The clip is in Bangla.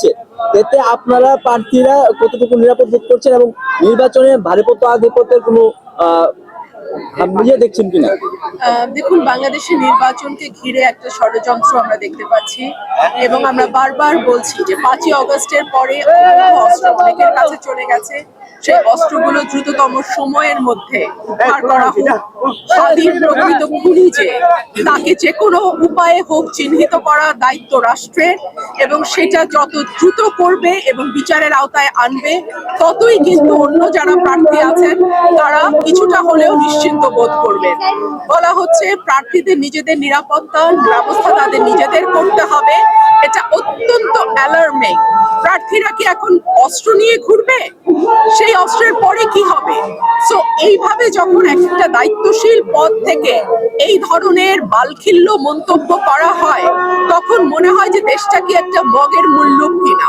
হচ্ছে। এতে আপনারা প্রার্থীরা কতটুকু নিরাপদ বোধ করছেন এবং নির্বাচনে ভারিপত্র আধিপত্যের কোনো ইয়ে দেখছেন কিনা? দেখুন, বাংলাদেশের নির্বাচনকে ঘিরে একটা ষড়যন্ত্র আমরা দেখতে পাচ্ছি এবং আমরা বারবার বলছি যে পাঁচই অগস্টের পরে অস্ত্র অনেকের কাছে চলে গেছে। সেই অস্ত্রগুলো দ্রুততম সময়ের মধ্যে উদ্ধার করা হোক। স্বাধীন প্রকৃত খুনি যে, তাকে যে কোনো উপায়ে হোক চিহ্নিত করা দায়িত্ব রাষ্ট্রের এবং সেটা যত দ্রুত করবে এবং বিচারের আওতায় আনবে, ততই কিন্তু অন্য যারা প্রার্থী আছেন, তারা কিছুটা হলেও নিশ্চিন্ত বোধ করবেন। বলা হচ্ছে, প্রার্থীদের নিজেদের নিরাপত্তার ব্যবস্থা তাদের নিজেদের করতে হবে। এটা অত্যন্ত অ্যালার্মিং প্রার্থীরা কি এখন অস্ত্র নিয়ে ঘুরবে? সেই অস্ত্রের পরে কি হবে? সো এইভাবে যখন একটা দায়িত্বশীল পদ থেকে এই ধরনের বালখিল্য মন্তব্য করা হয়, তখন মনে হয় যে দেশটা কি একটা মগের মূল্য কিনা।